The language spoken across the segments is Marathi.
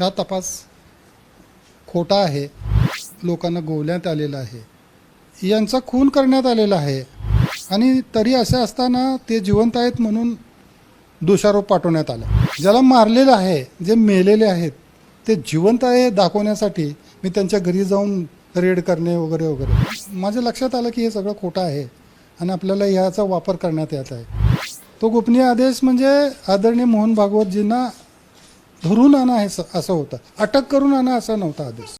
हा तपास खोटा आहे. लोकांना गोवण्यात आलेला आहे. यांचा खून करण्यात आलेला आहे. आणि तरी असे असताना ते जिवंत आहेत म्हणून दोषारोप पाठवण्यात आला. ज्याला मारलेलं आहे जे मेलेले आहेत ते जिवंत आहे दाखवण्यासाठी मी त्यांच्या घरी जाऊन रेड करणे वगैरे वगैरे. माझ्या लक्षात आलं की हे सगळं खोटं आहे आणि आपल्याला ह्याचा वापर करण्यात येत आहे. तो गोपनीय आदेश म्हणजे आदरणीय मोहन भागवतजींना धरून आणा हे असं होतं. अटक करून आणा असा नव्हता आदेश.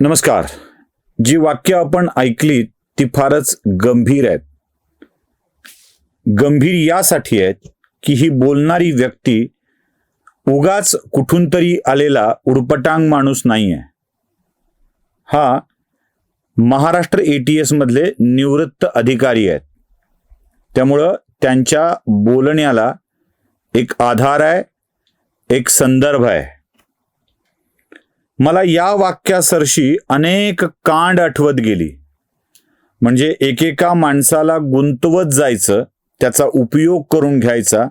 नमस्कार. जी वाक्य आपण ऐकली ती फारच गंभीर आहेत. गंभीर यासाठी आहेत की ही बोलणारी व्यक्ती उगाच कुठून तरी आलेला उरपटांग माणूस नाही आहे हा महाराष्ट्र एटीएस मधले निवृत्त अधिकारी आहेत. त्यामुळं त्यांच्या बोलण्याला एक आधार आहे एक संदर्भ आहे. मला या वाक्यासरशी अनेक कांड आठवत गेली. म्हणजे एकेका माणसाला गुंतवत जायचं त्याचा उपयोग करून घ्यायचा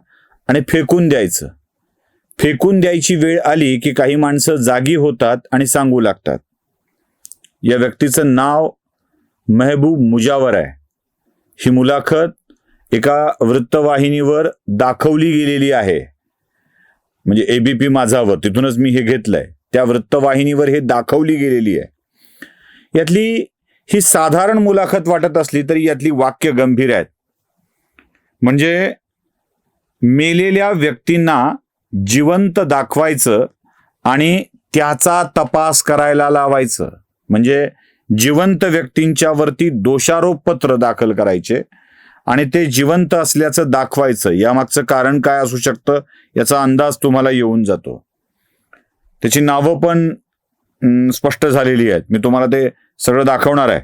आणि फेकून द्यायचं. फेकून द्यायची वेळ आली की काही माणसं जागी होतात आणि सांगू लागतात. या व्यक्तीचं नाव मेहबूब मुजावर आहे. ही मुलाखत एका वृत्तवाहिनीवर दाखवली गेलेली आहे. म्हणजे एबीपी माझावर तिथूनच मी हे घेतलंय. त्या वृत्तवाहिनीवर हे दाखवली गेलेली आहे. यातली ही साधारण मुलाखत वाटत असली तरी यातली वाक्य गंभीर आहेत. म्हणजे मेलेल्या व्यक्तींना जिवंत दाखवायचं आणि त्याचा तपास करायला लावायचं. म्हणजे जिवंत व्यक्तींच्यावरती दोषारोप पत्र दाखल करायचे आणि ते जिवंत असल्याचं दाखवायचं. यामागचं कारण काय असू शकतं? याचा अंदाज तुम्हाला येऊन जातो. त्याची नावं पण स्पष्ट झालेली आहेत. मी तुम्हाला ते सगळं दाखवणार आहे.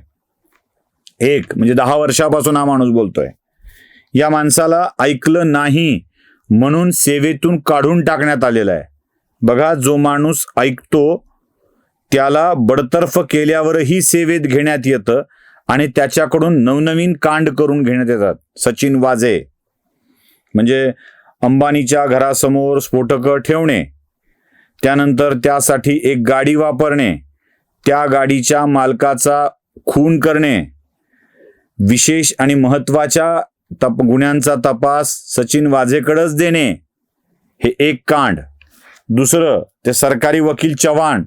एक म्हणजे दहा वर्षापासून हा माणूस बोलतोय. या माणसाला ऐकलं नाही म्हणून सेवेतून काढून टाकण्यात आलेलं आहे. बघा जो माणूस ऐकतो त्याला बडतर्फ केल्यावरही सेवेत घेण्यात येतं. आणि त्याच्याकडून नवनवीन कांड करून घेण्यात येतात. सचिन वाजे म्हणजे अंबानीच्या घरासमोर स्फोटकं ठेवणे. त्यानंतर त्यासाठी एक गाडी वापरणे. त्या गाडीच्या मालकाचा खून करणे. विशेष आणि महत्त्वाच्या तप गुन्ह्यांचा तपास सचिन वाजेकडंच देणे. हे एक कांड. दुसरं ते सरकारी वकील चव्हाण.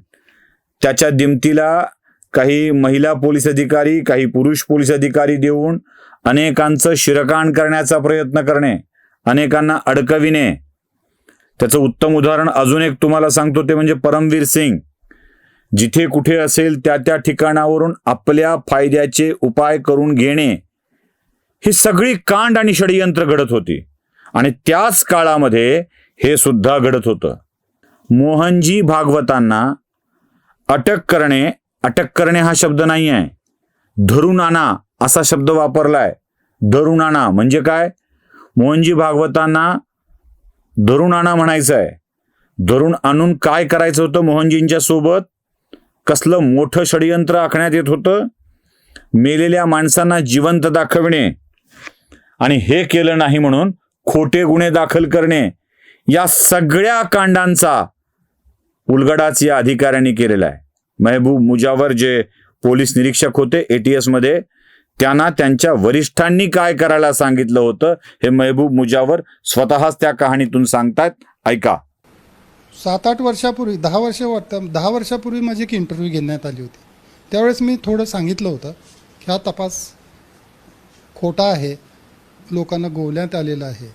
त्याच्या दिमतीला काही महिला पोलीस अधिकारी काही पुरुष पोलीस अधिकारी देऊन अनेकांचं शिरकाण करण्याचा प्रयत्न करणे अनेकांना अडकविणे. त्याचं उत्तम उदाहरण अजून एक तुम्हाला सांगतो ते म्हणजे परमवीर सिंग. जिथे कुठे असेल त्या त्या ठिकाणावरून आपल्या फायद्याचे उपाय करून घेणे. ही सगळी कांड आणि षडयंत्र घडत होती. आणि त्याच काळामध्ये हे सुद्धा घडत होतं. मोहनजी भागवतांना अटक करणे अटक करणे हा शब्द नाही आहे धरून आणा असा शब्द वापरलाय. धरून आणा म्हणजे काय? मोहनजी भागवतांना धरून आणा म्हणायचं आहे धरून आणून काय करायचं होतं मोहनजींच्या सोबत? कसलं मोठं षडयंत्र आखण्यात येत होतं? मेलेल्या माणसांना जिवंत दाखविणे. आणि हे केलं नाही म्हणून खोटे गुन्हे दाखल करणे. या सगळ्या कांडांचा उलगडाच या अधिकाऱ्यांनी केलेला आहे. मेहबूब मुजावर जे पोलीस निरीक्षक होते एटीएसमध्ये त्यांना त्यांच्या वरिष्ठांनी काय करायला सांगितलं होतं हे मेहबूब मुजावर स्वतःच त्या कहाणीतून सांगतात ऐका. सात आठ वर्षापूर्वी दहा वर्ष वाटतं दहा वर्षापूर्वी माझी एक इंटरव्ह्यू घेण्यात आली होती. त्यावेळेस मी थोडं सांगितलं होतं की हा तपास खोटा आहे लोकांना गोवण्यात आलेला आहे.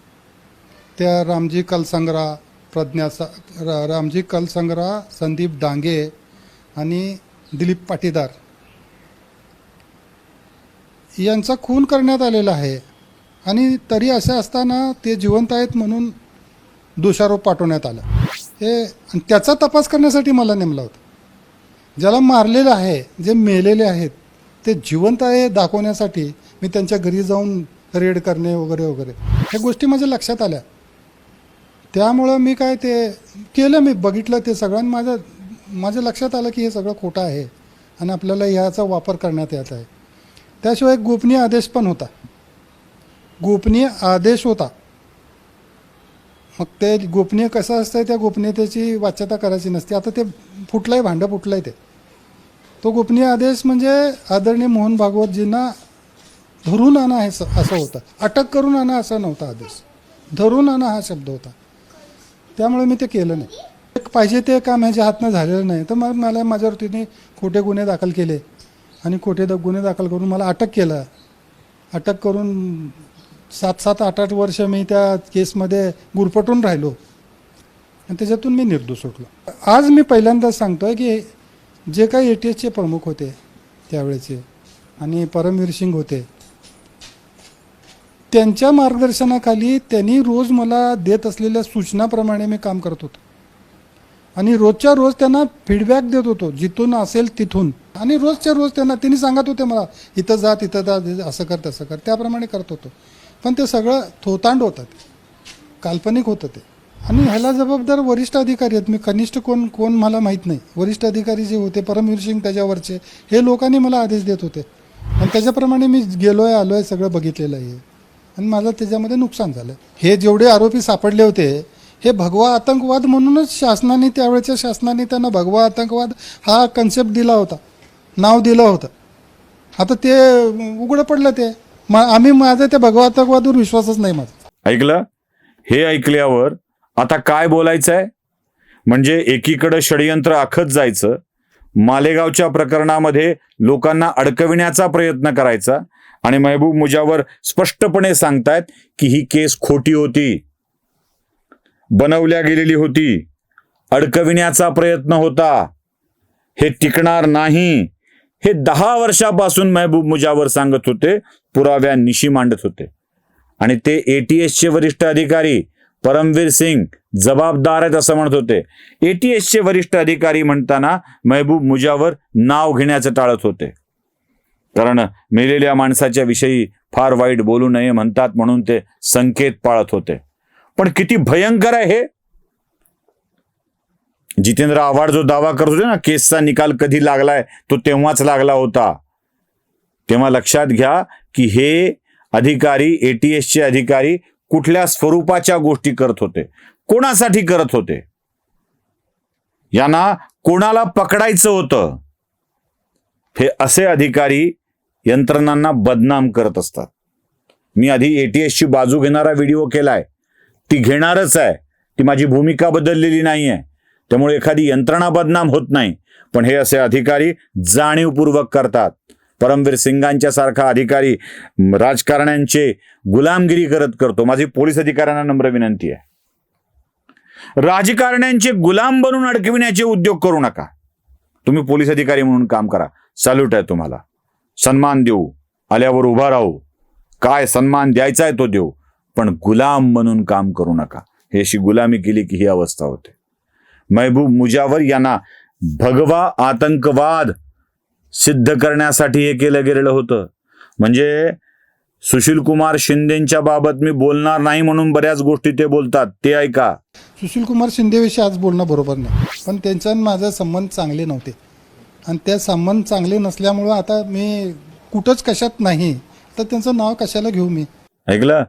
त्या रामजी कलसंग्रा प्रज्ञा सा रा- रामजी कलसंग्रा संदीप डांगे आणि दिलीप पाटीदार. यांचा खून करण्यात आलेला आहे आणि तरी असे असताना ते जिवंत आहेत म्हणून दोषारोप पाठवण्यात आला. हे आणि त्याचा तपास करण्यासाठी मला नेमला होता. ज्याला मारलेलं आहे जे मेलेले आहेत ते जिवंत आहे दाखवण्यासाठी मी त्यांच्या घरी जाऊन रेड करणे वगैरे वगैरे. ह्या गोष्टी माझ्या लक्षात आल्या. त्यामुळं मी काय ते केलं मी बघितलं ते सगळ्यांना माझ्या माझ्या लक्षात आलं की हे सगळं खोटं आहे आणि आपल्याला ह्याचा वापर करण्यात येत आहे. त्याशिवाय एक गोपनीय आदेश पण होता. गोपनीय आदेश होता. मग ते गोपनीय कसं असतं त्या गोपनीयतेची वाच्यता करायची नसते. आता ते फुटलंय भांडं फुटलंय ते. तो गोपनीय आदेश म्हणजे आदरणीय मोहन भागवतजींना धरून आणा हे स- असं होतं. अटक करून आणा असा नव्हता आदेश. धरून आणा हा शब्द होता. त्यामुळे मी ते केलं नाही. पाहिजे ते काम ह्याच्या हातनं झालेलं नाही. तर मग मला माझ्यावर तिने खोटे गुन्हे दाखल केले. आणि खोटे द- गुन्हे दाखल करून मला अटक केलं. अटक करून सात सात आठ आठ वर्ष मी त्या केसमध्ये गुरपटून राहिलो. आणि त्याच्यातून मी निर्दोष सुटलो आज मी पहिल्यांदाच सांगतोय की जे काही ए टी एसचे प्रमुख होते त्यावेळेचे आणि परमवीर सिंग होते त्यांच्या मार्गदर्शनाखाली त्यांनी रोज मला देत असलेल्या सूचनाप्रमाणे मी काम करत होतो. आणि रोजच्या रोज त्यांना फीडबॅक देत होतो जिथून असेल तिथून. आणि रोजच्या रोज त्यांना त्यांनी सांगत होते मला इथं जा तिथं जा असं कर तसं कर. त्याप्रमाणे करत होतो. पण ते सगळं थोतांड होतं काल्पनिक होतं ते. आणि ह्याला जबाबदार वरिष्ठ अधिकारी आहेत. मी कनिष्ठ कोण कोण मला माहीत नाही. वरिष्ठ अधिकारी जे होते परमवीर सिंग त्याच्यावरचे हे लोकांनी मला आदेश देत होते. आणि त्याच्याप्रमाणे मी गेलो आहे आलो आहे सगळं बघितलेलं आहे. आणि माझं त्याच्यामध्ये नुकसान झालं. हे जेवढे आरोपी सापडले होते हे भगवा आतंकवाद म्हणूनच शासनाने त्यावेळेच्या शासनाने त्यांना भगवा आतंकवाद हा कन्सेप्ट दिला होता. नाव दिलं होतं. आता ते उघडं पडलं ते. आम्ही माझं त्या भगवा आतंकवादवर विश्वासच नाही माझा. ऐकलं? हे ऐकल्यावर आता काय बोलायचं आहे म्हणजे एकीकडे षडयंत्र आखत जायचं मालेगावच्या प्रकरणामध्ये लोकांना अडकविण्याचा प्रयत्न करायचा आणि महबूब मुजावर स्पष्टपणे सांगतायत की ही केस खोटी होती. बनवल्या गेलेली होती. अडकविण्याचा प्रयत्न होता. हे टिकणार नाही. हे दहा वर्षापासून महबूब मुजावर सांगत होते. पुराव्यानिशी मांडत होते. आणि ते एटीएसचे वरिष्ठ अधिकारी परमवीर सिंग जबाबदार आहेत असं म्हणत होते. एटीएसचे वरिष्ठ अधिकारी म्हणताना महबूब मुजावर नाव घेण्याचं टाळत होते. कारण मेलेल्या माणसाच्या विषयी फार वाईट बोलू नये म्हणतात म्हणून ते संकेत पाळत होते. पण किती भयंकर आहे हे? जितेंद्र आव्हाड जो दावा करत होते ना केसचा निकाल कधी लागलाय तो तेव्हाच लागला होता. तेव्हा लक्षात घ्या की हे अधिकारी एटीएसचे अधिकारी कुठल्या स्वरूपाच्या गोष्टी करत होते? कोणासाठी करत होते? यांना कोणाला पकडायचं होतं? हे असे अधिकारी यंत्रणांना बदनाम करत असतात. मी आधी एटीएसची बाजू घेणारा व्हिडिओ केलाय. ती घेणारच आहे. ती माझी भूमिका बदललेली नाही आहे त्यामुळे एखादी यंत्रणा बदनाम होत नाही. पण हे असे अधिकारी जाणीवपूर्वक करतात. परमवीर सिंगांच्या सारखा अधिकारी राजकारण्यांचे गुलामगिरी करत करतो. माझी पोलीस अधिकाऱ्यांना नम्र विनंती आहे. राजकारण्यांचे गुलाम बनून अडकविण्याचे उद्योग करू नका. तुम्ही पोलीस अधिकारी म्हणून काम करा. सॅल्यूट आहे तुम्हाला. सन्मान देऊ. आल्यावर उभा राहू. काय सन्मान द्यायचा आहे तो देऊ. पण गुलाम म्हणून काम करू नका. हे अशी गुलामी केली की ही अवस्था होते. महबूब मुजावर यांना भगवा आतंकवाद सिद्ध करण्यासाठी हे केलं गेलेलं होतं. म्हणजे सुशील कुमार शिंदेच्या बाबत मी बोलणार नाही म्हणून बऱ्याच गोष्टी ते बोलतात. ते ऐका. सुशील कुमार शिंदेविषयी आज बोलणं बरोबर नाही. पण त्यांचा आणि माझा संबंध चांगले नव्हते. आणि त्या संबंध चांगले नसल्यामुळं आता मी कुठंच कशात नाही. तर त्यांचं नाव कशाला घेऊ मी? ऐकलं?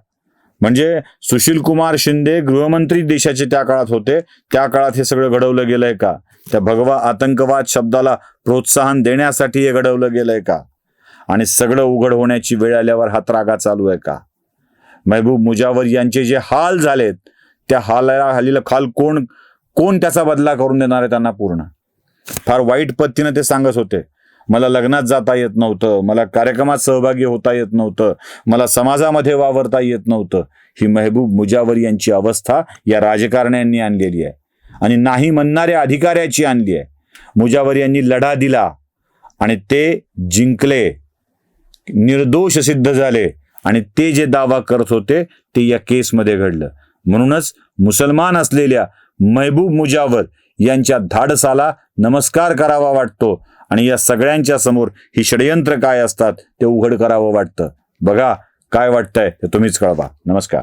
म्हणजे सुशील कुमार शिंदे गृहमंत्री देशाचे त्या काळात होते. त्या काळात हे सगळं घडवलं गेलंय का? त्या भगवा आतंकवाद शब्दाला प्रोत्साहन देण्यासाठी हे घडवलं गेलंय का? आणि सगळं उघड होण्याची वेळ आल्यावर हा त्रागा चालू आहे का? महबूब मुजावर यांचे जे हाल झालेत त्या हाला हालीला खाल कोण कोण त्याचा बदला करून देणार आहे त्यांना पूर्ण? फार वाईट पद्धतीनं ते सांगत होते. मला लग्नात जाता येत नव्हतं मला कार्यक्रमात सहभागी होता येत नव्हतं मला समाजामध्ये वावरता येत नव्हतं. ही महबूब मुजावर यांची अवस्था या राजकारण्यांनी आणलेली आहे. आणि नाही म्हणणाऱ्या अधिकाऱ्याची आणली आहे. मुजावर यांनी लढा दिला आणि ते जिंकले निर्दोष सिद्ध झाले आणि ते जे दावा करत होते ते या केसमध्ये घडलं. म्हणूनच मुसलमान असलेल्या महबूब मुजावर यांच्या धाडसाला नमस्कार करावा वाटतो. आणि या सगळ्यांच्या समोर ही षडयंत्र काय असतात ते उघड करावं वाटतं. बघा काय वाटतंय ते तुम्हीच कळवा. नमस्कार.